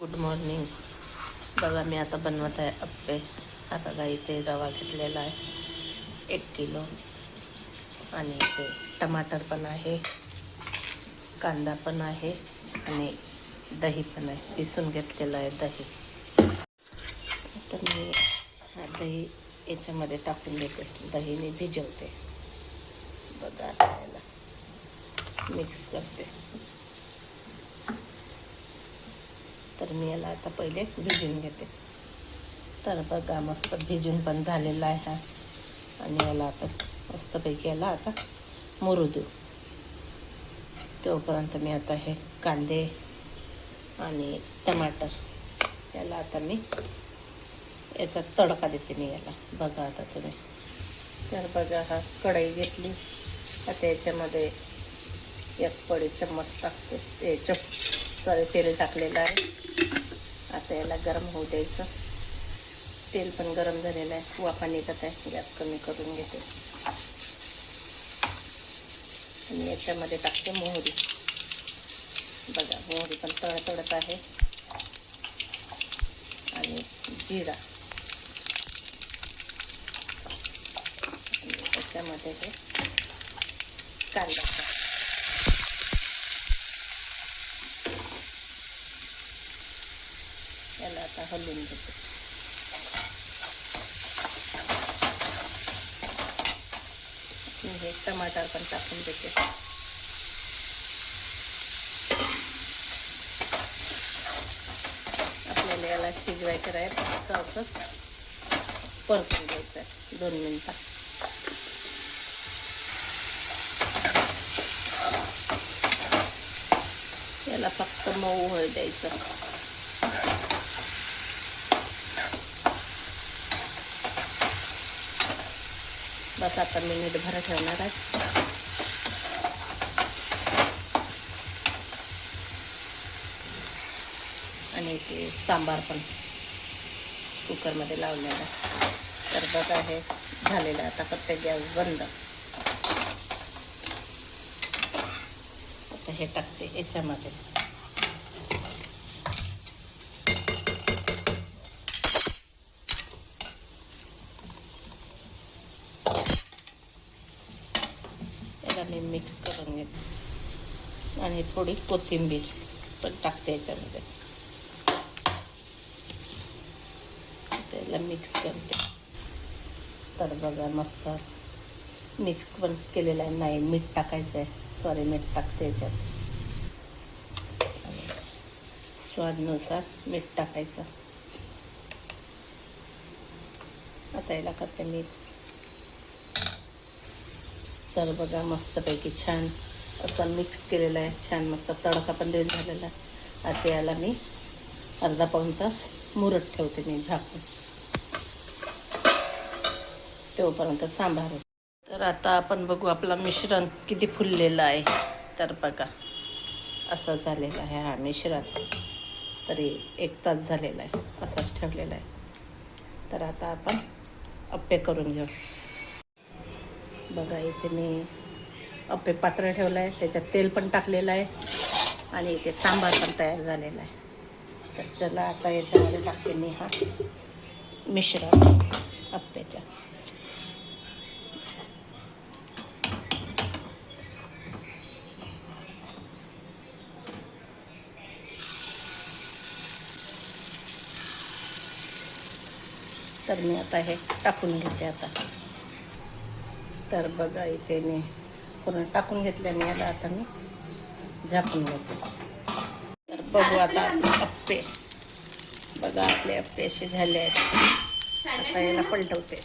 Good morning बघा मी आता बनवत आहे अप्पे. आता बघा इथे रवा घेतलेला आहे. एक किलो. आणि इथे टमाटर पण आहे. कांदा पण आहे. आणि दही पण आहे. पिसून घेतलेलं आहे दही. तर मी हा दही याच्यामध्ये टाकून देते. मी भिजवते. बघा मिक्स करते. तर मी याला आता पहिले भिजून घेते. तर बघा मस्त भिजून पण झालेला आहे हा. आणि याला आता मस्तपैकी याला आता मुरू देऊ. तोपर्यंत मी आता हे कांदे आणि टमाटर याला आता मी याचा तडका देते मी याला. बघा आता तुम्ही. तर बघा हा कढई घेतली. आता याच्यामध्ये एक पडी चम्मच टाकते. याच्या सॉरी तेल टाकलेलं आहे. आता याला गरम होऊ द्यायचं. तेल पण गरम झालेलं आहे. वाफा निघत आहे. गॅस कमी करून घेते. आणि याच्यामध्ये टाकते मोहरी. बघा मोहरी पण तळतळत आहे. आणि जिरा. याच्यामध्ये हे कांदा याला आता हलवून घेते हे टमाटर पण टाकून देते. आपल्याला याला शिजवायचं आहे फक्त असंच परतून घ्यायचं आहे दोन मिनटं. याला फक्त मऊ होळ द्यायचं. बस आता मिनिट भर ठेवणार आहे. आणि ते सांबार पण कुकरमध्ये लावलेला आहे. तर बघा हे झालेलं आता फक्त गॅस बंद. आता हे टाकते याच्यामध्ये. आणि मिक्स करून घेते. आणि थोडी कोथिंबीर पण टाकते याच्यामध्ये. त्याला मिक्स करते. तर बघा मस्त मिक्स पण केलेलं आहे. नाही मीठ टाकायचं आहे सॉरी मीठ टाकते याच्यात. स्वादनुसार मीठ टाकायचं. आता याला करते मिक्स तर बघा मस्तपैकी छान असं मिक्स केलेला आहे. छान मस्त तडका पण देऊन झालेला आहे. आता याला मी अर्धा पाऊण तास मुरत ठेवते मी झाकून. तेव्हापर्यंत सांभार तर आता आपण बघू आपला मिश्रण किती फुललेलं आहे. तर बघा असं झालेलं आहे हा मिश्रण. तरी एक तास झालेला आहे. असाच ठेवलेला आहे. तर आता आपण अप्पे करून घेऊ. बघा इथे मी अप्पे पात्र ठेवलं आहे त्याच्यात तेल पण टाकलेलं आहे. आणि इथे सांबार पण तयार झालेला आहे. तर चला आता याच्यामध्ये टाकते मी हा मिश्रण अप्प्याच्या. तर मी आता हे टाकून घेते आता. तर बघा इथे मी पूर्ण टाकून घेतल्याने याला आता मी झाकून घेतो. तर बघू आता आपले अप्पे. बघा आपले अप्पे असे झाले आहेत. आता याला पलटवते.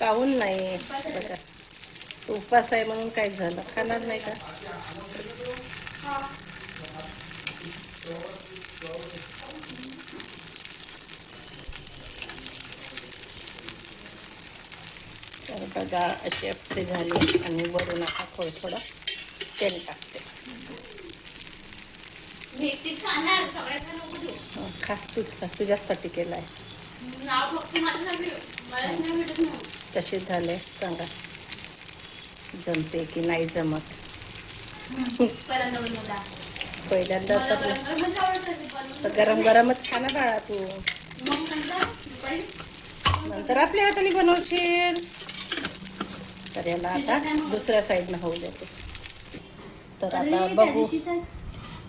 काहून नाही? बघा. उपास आहे म्हणून काय झालं. खाणार नाही का? तर बघा असे अप्पे झाले आणि वरून आता थोडं थोडं तेल टाकते. देऊ. हं, खा तूच खा तुझ्यासाठी केलं आहे कसे झाले सांगा. जमते की नाही जमत? पहिल्यांदा तर गरम गरमच खा ना बाळा तू. नंतर आपल्या हाताने बनवशील. तर याला आता दुसऱ्या साईडनं होऊ देते. तर आता बघू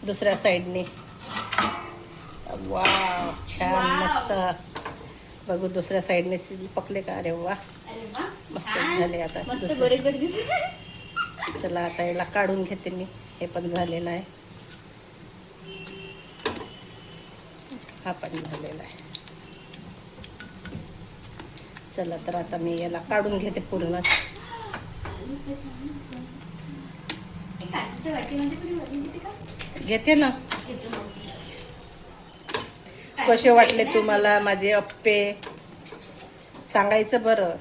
दुसऱ्या साईडने वा छान. मस्त. बघू दुसऱ्या साईडने पकले का? अरे वा. मस्त. झाले आता. चला आता याला काढून घेते मी. हे पण झालेलं आहे. हा पण झालेला आहे. चला तर आता मी याला काढून घेते पूर्ण काचेच्या वाटीमध्ये तुम्ही वरून घेते ना. कसे वाटले तुम्हाला माझे अप्पे सांगायचं बरं.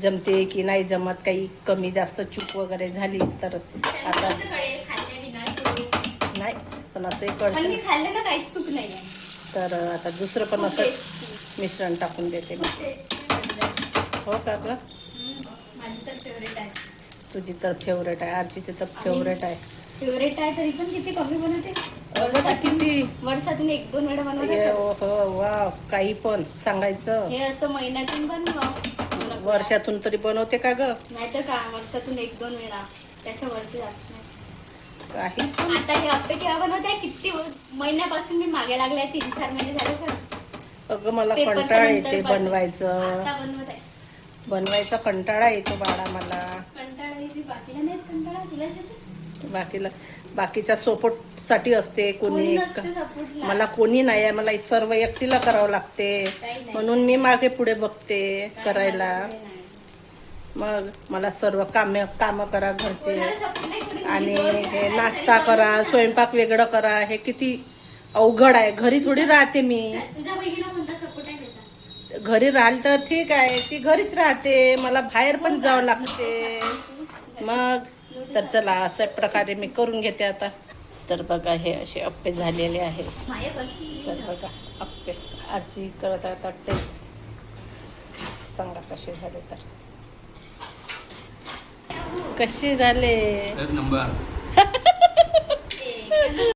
जमते की नाही जमत काही कमी जास्त चूक वगैरे झाली तर आता? नाही पण मी कळतं तर आता दुसरं पण असंच. मिश्रण टाकून देते. हो का तर फेवरेट आहे. तुझी तर फेवरेट आहे. आरचीची तर फेवरेट आहे. फेवरेट आहे तरी पण किती कमी बनवते? तर किती? वर्षातून एक दोन वेळा बनवत. हो वा काही पण सांगायचं. हे असं महिन्यातून बनवा. वर्षातून तरी बनवते का ग? नाहीतर का वर्षातून एक दोन वेळा. त्याच्यावरती जास्त नाही. काही पण. आता हे अप्पे केव्हा बनवते? किती महिन्यापासून मी मागे लागले तीन चार महिने झाले सर. अगं मला कंटाळा येते. बनवायचं. आता बनवत आहे. बनवायचा कंटाळा येतो बाळा मला. बाकीला बाकीच्या सपोर्टसाठी असते कोणी मला कोणी नाही आहे मला सर्व एकटीला करावं लागते. म्हणून मी मागे पुढे बघते करायला. मग मला सर्व काम काम करा घरचे. आणि हे नाश्ता करा स्वयंपाक वेगळं करा. हे किती अवघड आहे. घरी थोडी राहते मी. घरी राहिल तर ठीक आहे. ती घरीच राहते. मला बाहेर पण जावं लागते. मग? तर चला अशा प्रकारे मी करून घेते आता. तर बघा हे असे अप्पे झालेले आहेत. पर्सनली तर बघा अप्पे. आजी करत आहे आता टेस्ट सांगा कसे झाले तर? कसे झाले? नंबर.